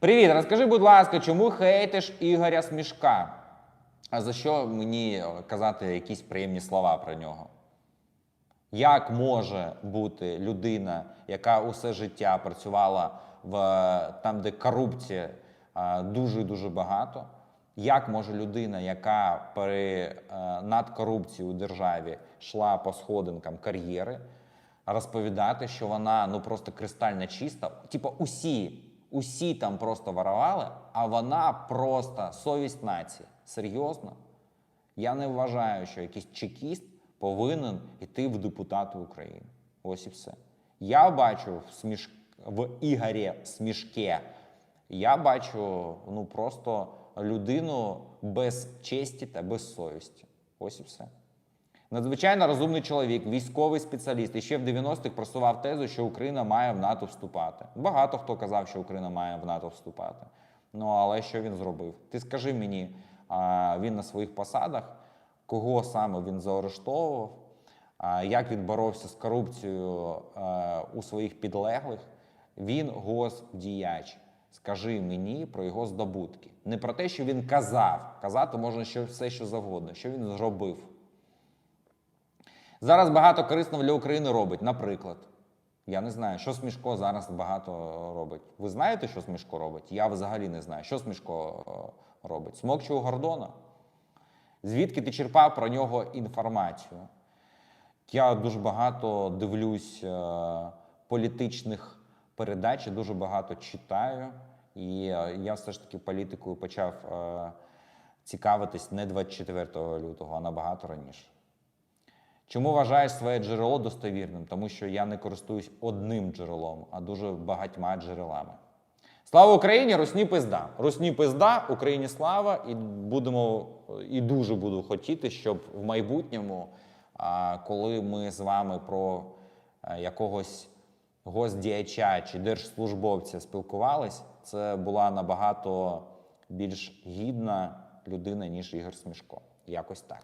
Привіт, розкажи, будь ласка, чому хейтиш Ігоря Смішка? А за що мені казати якісь приємні слова про нього? Як може бути людина, яка усе життя працювала в там, де корупція дуже-дуже багато? Як може людина, яка при е, над корупцією у державі йшла по сходинкам кар'єри, розповідати, що вона ну просто кристально чиста? Типу, усі, усі там просто воровали, а вона просто совість нації. Серйозно? Я не вважаю, що якийсь чекіст повинен йти в депутати України. Ось і все. Я бачу в, сміш... в Ігорі Смішке, я бачу ну, просто людину без честі та без совісті. Ось і все. Надзвичайно розумний чоловік, військовий спеціаліст, і ще в 90-х просував тезу, що Україна має в НАТО вступати. Багато хто казав, що Україна має в НАТО вступати. Ну але що він зробив? Ти скажи мені, він на своїх посадах, кого саме він заарештовував, як він боровся з корупцією у своїх підлеглих? Він госдіяч. Скажи мені про його здобутки. Не про те, що він казав. Казати можна що все, що завгодно, що він зробив. Зараз багато корисного для України робить. Наприклад, я не знаю, що Смішко зараз багато робить. Ви знаєте, що Смішко робить? Я взагалі не знаю, що Смішко е, робить. Смокчого Гордона. Звідки ти черпав про нього інформацію? Я дуже багато дивлюсь е, політичних передач, дуже багато читаю. І е, я все ж таки політикою почав е, цікавитись не 24 лютого, а набагато раніше. Чому вважаєш своє джерело достовірним? Тому що я не користуюсь одним джерелом, а дуже багатьма джерелами. Слава Україні! Русні пизда! Русні пизда, Україні слава! І будемо і дуже буду хотіти, щоб в майбутньому, коли ми з вами про е, якогось госдіяча чи держслужбовця спілкувались, це була набагато більш гідна людина, ніж Ігор Смішко. Якось так.